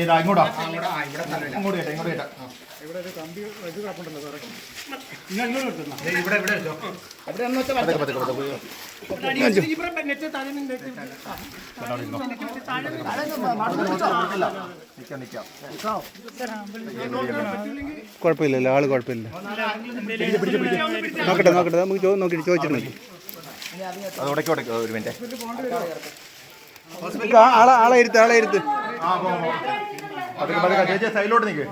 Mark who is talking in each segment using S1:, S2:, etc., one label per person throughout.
S1: ഏതാ ഇങ്ങോട്ടാ. അങ്ങോട്ട് കേട്ടെ ഇങ്ങോട്ട് കേട്ടോ
S2: ഇവിടെ ഒരു കമ്പി ഇത് കാപ്പുണ്ടല്ലോ സാറേ
S3: ഇങ്ങ് ഇങ്ങോട്ട്.
S1: ഇവിടെ ഇവിടെ
S3: അവിടെ
S4: കുഴപ്പമില്ലല്ലോ ആൾ കുഴപ്പമില്ല നോക്കട്ടെ നോക്കട്ടെ നമുക്ക് നോക്കിട്ട് നോക്കിയിട്ട് ചോദിച്ചിട്ട് മതി
S1: അത് ഉടക്കി ഉടക്കി ഒരു മിനിറ്റ്.
S4: ആളെ ആളെ ഇരുത്ത് ആളെ ഇരുത്ത്.
S1: സൈഡിലോട്ട് നിൽക്ക്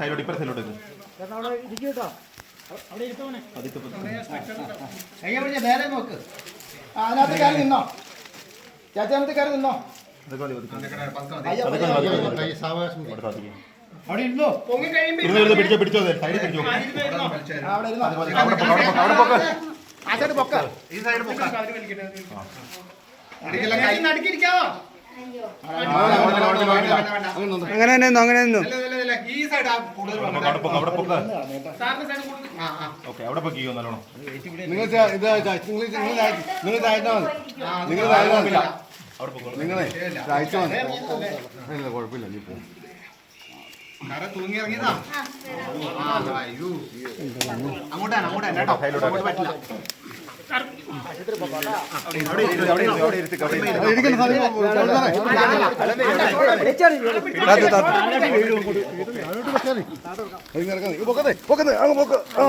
S1: സൈഡിലോട്ട്. സൈഡിലോട്ട്
S3: അതിനകത്ത് കയറി നിന്നോ. നിന്നോ.
S1: പതുക്കെ മതി,
S3: അവിടെ ഇരുന്നോ? പൊങ്ങി കഴിയുമ്പോ
S1: പിടിച്ചോ പിടിച്ചോ സൈഡിൽ പിടിച്ചോ.
S3: അവിടെ ഇരുന്നോ.
S1: അവിടെ പൊക്ക്, അവിടെ പൊക്ക്, അവിടെ പൊക്ക്.
S3: ആ സൈഡ് പൊക്ക.
S1: ഈ സൈഡ് പൊക്ക.
S4: അങ്ങനെ തന്നെ നിന്നു, അങ്ങനെ നിന്നു.
S3: ഈ സൈഡ് കൂടുതൽ
S1: അവിടെ പൊക്ക്, അവിടെ പൊക്ക്,
S3: സാറിന്റെ സൈഡ് കൂടുതൽ. ആ ആ.
S1: ഓക്കെ അവിടെ പൊക്കിയോ നല്ലോണം.
S5: നിങ്ങൾ ഇത് നിങ്ങൾ നിങ്ങൾ മതി മതി നിങ്ങളെ മതി ഇല്ല. കുഴപ്പമില്ല നീ പോ
S3: അങ്ങോട്ടാണ് അങ്ങോട്ടാണ് കേട്ടോ. അങ്ങോട്ട് പറ്റില്ല.
S5: പൊക്കത്തെ അങ്ങ് പോക്ക് ആ.